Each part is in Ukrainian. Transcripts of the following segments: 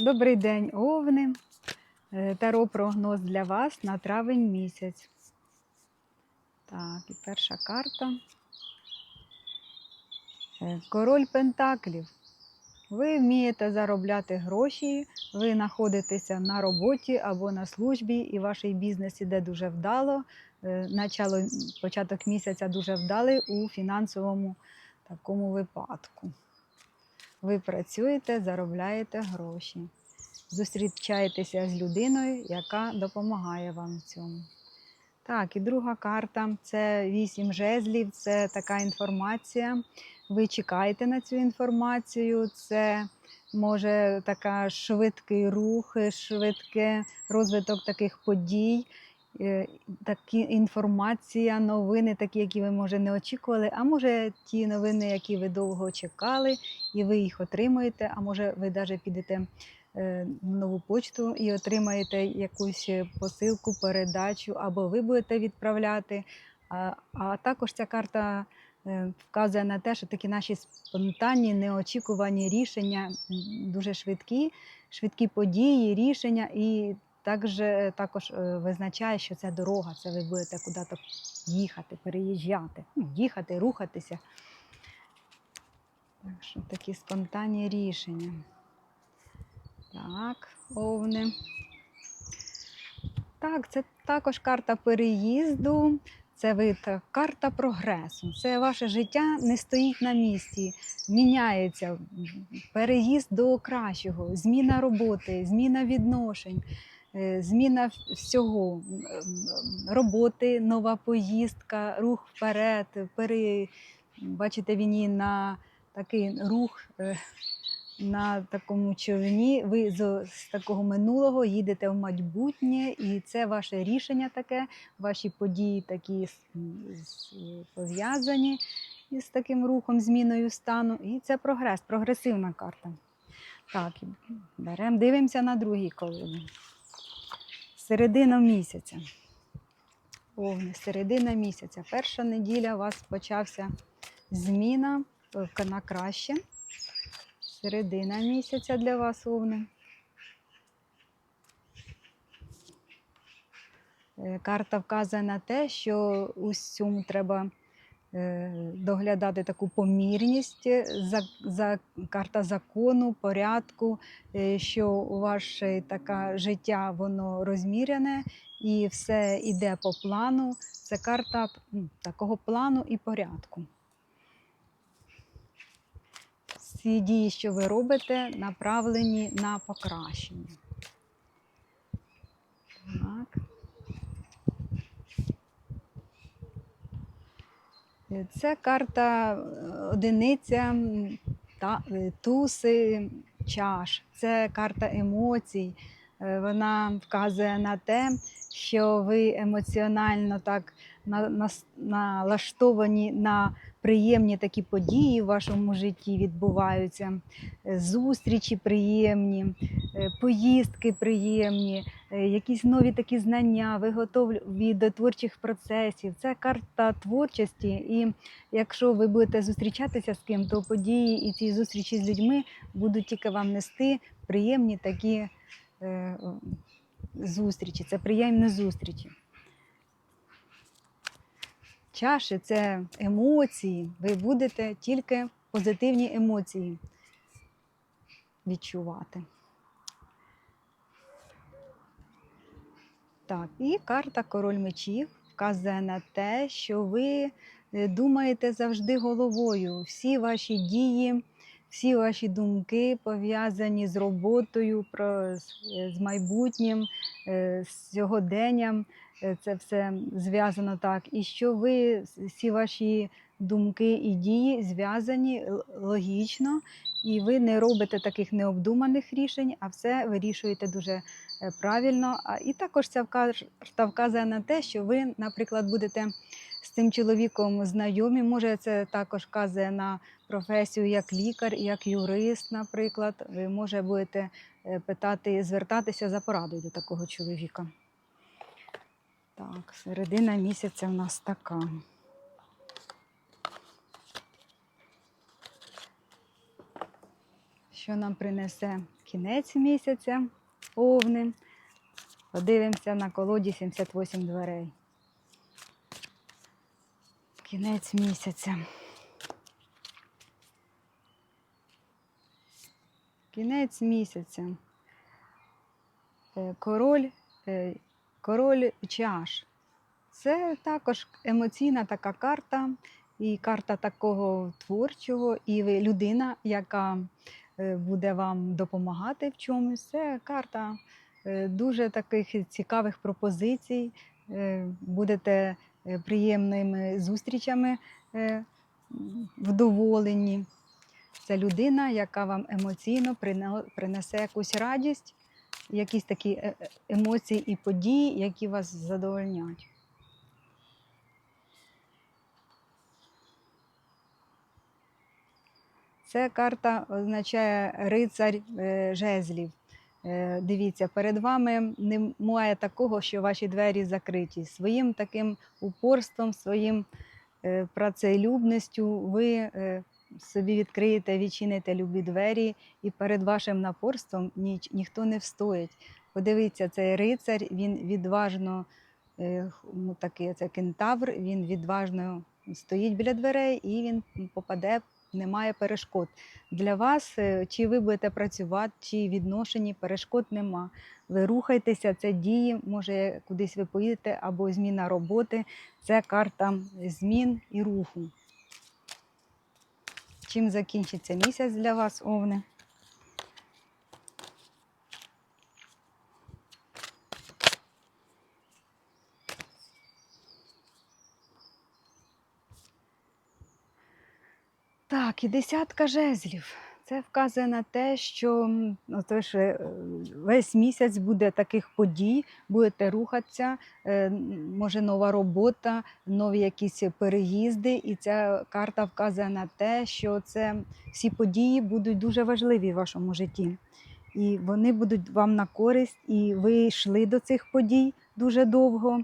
Добрий день, Овни. Е, Таро прогноз для вас на травень місяць. Так, і перша карта. Е, Король Пентаклів. Ви вмієте заробляти гроші, ви знаходитеся на роботі або на службі, і ваш бізнес іде дуже вдало. Е, Начало, початок місяця дуже вдалий у фінансовому такому випадку. Ви працюєте, заробляєте гроші. Зустрічаєтеся з людиною, яка допомагає вам в цьому. Так, і друга карта це вісім жезлів, це така інформація. Ви чекаєте на цю інформацію. Це може така швидкий рух, швидкий розвиток таких подій, такі інформація, новини, такі, які ви може не очікували. А може ті новини, які ви довго чекали, і ви їх отримуєте. А може, ви навіть підете е, в нову почту і отримаєте якусь посилку, передачу, або ви будете відправляти. А, а також ця карта е, вказує на те, що такі наші спонтанні, неочікувані рішення дуже швидкі, швидкі події, рішення, і також, також е, визначає, що це дорога, це ви будете куди-то їхати, переїжджати, ну, їхати, рухатися. Так що такі спонтанні рішення. Так, овни. Так, це також карта переїзду. Це ви та карта прогресу. Це ваше життя не стоїть на місці, міняється переїзд до кращого, зміна роботи, зміна відношень, е, зміна всього роботи, нова поїздка, рух вперед. Пере... Бачите, він і на такий рух е, на такому човні. Ви з, такого минулого їдете в майбутнє, і це ваше рішення таке, ваші події такі пов'язані із таким рухом, зміною стану. І це прогрес, прогресивна карта. Так, беремо, дивимося на другій колоді. Середина місяця. Овни, середина місяця. Перша неділя у вас почався зміна е, на краще. Середина місяця для вас, Овни. Е, Карта вказує на те, що усьому треба доглядати таку помірність, е, за, за, карта закону, порядку, е, що ваше таке життя воно розміряне і все йде по плану. Це карта такого плану і порядку. Всі дії, що ви робите, направлені на покращення. Так. Це карта е, одиниця та, е, туси чаш. Це карта емоцій. Е, Вона вказує на те, що ви емоціонально так налаштовані на приємні такі події в вашому житті відбуваються. Е, Зустрічі приємні, е, поїздки приємні, е, якісь нові такі знання, ви готові до творчих процесів. Це карта творчості. І якщо ви будете зустрічатися з ким, то події і ці зустрічі з людьми будуть тільки вам нести приємні такі зустрічі. Це приємні зустрічі. Чаші це емоції. Ви будете тільки позитивні емоції відчувати. Так, і карта Король мечів вказує на те, що ви е, думаєте завжди головою. Всі ваші дії, всі ваші думки пов'язані з роботою, з, майбутнім, е, з сьогоденням. Е, Це все зв'язано так. І що ви всі ваші думки і дії зв'язані логічно, і ви не робите таких необдуманих рішень, а все вирішуєте дуже е, правильно. А і також ця карта вказує на те, що ви, наприклад, будете з цим чоловіком знайомі. Може, це також вказує на професію як лікар, як юрист, наприклад. Ви може будете е, питати, звертатися за порадою до такого чоловіка. Так, середина місяця в нас така. що нам принесе кінець місяця овни. Подивимося на колоді 78 дверей. Кінець місяця. Кінець місяця. Е, Король, е, король чаш. Це також емоційна така карта, і карта такого творчого, і людина, яка е, буде вам допомагати в чомусь. Це карта е, дуже таких цікавих пропозицій. Е, Будете приємними зустрічами вдоволені. Це людина, яка вам емоційно принесе якусь радість, якісь такі е- е- емоції і події, які вас задовольнять. Це карта означає рицар е, жезлів. Дивіться, перед вами немає такого, що ваші двері закриті. Своїм таким упорством, своїм працелюбністю ви собі відкриєте, відчините любі двері, і перед вашим напорством ніч, ніхто не встоїть. Подивіться, цей рицар, він відважно, е, ну, такий це кентавр, він відважно стоїть біля дверей і він попаде, немає перешкод. Для вас, е, чи ви будете працювати, чи відношені, перешкод нема. Ви рухайтеся, це дії, може кудись ви поїдете, або зміна роботи. Це карта змін і руху. Чим закінчиться місяць для вас, Овне? Так, і десятка жезлів. Це вказує на те, що ну, то ж, е, весь місяць буде таких подій, будете рухатися, е, може нова робота, нові якісь переїзди. І ця карта вказує на те, що це всі події будуть дуже важливі в вашому житті. І вони будуть вам на користь, і ви йшли до цих подій дуже довго,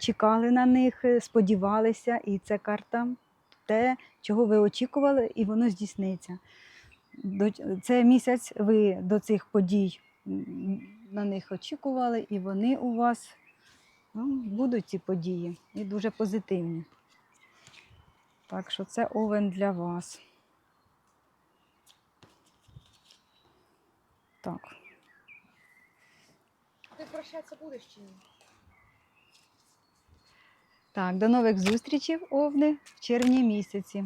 чекали на них, е, сподівалися, і ця карта те, чого ви очікували, і воно здійсниться. Це місяць ви до цих подій на них очікували, і вони у вас ну, будуть ці події і дуже позитивні. Так що це овен для вас. Так. Ти прощатися будеш чи ні? Так, до нових зустрічей, овни, в червні місяці.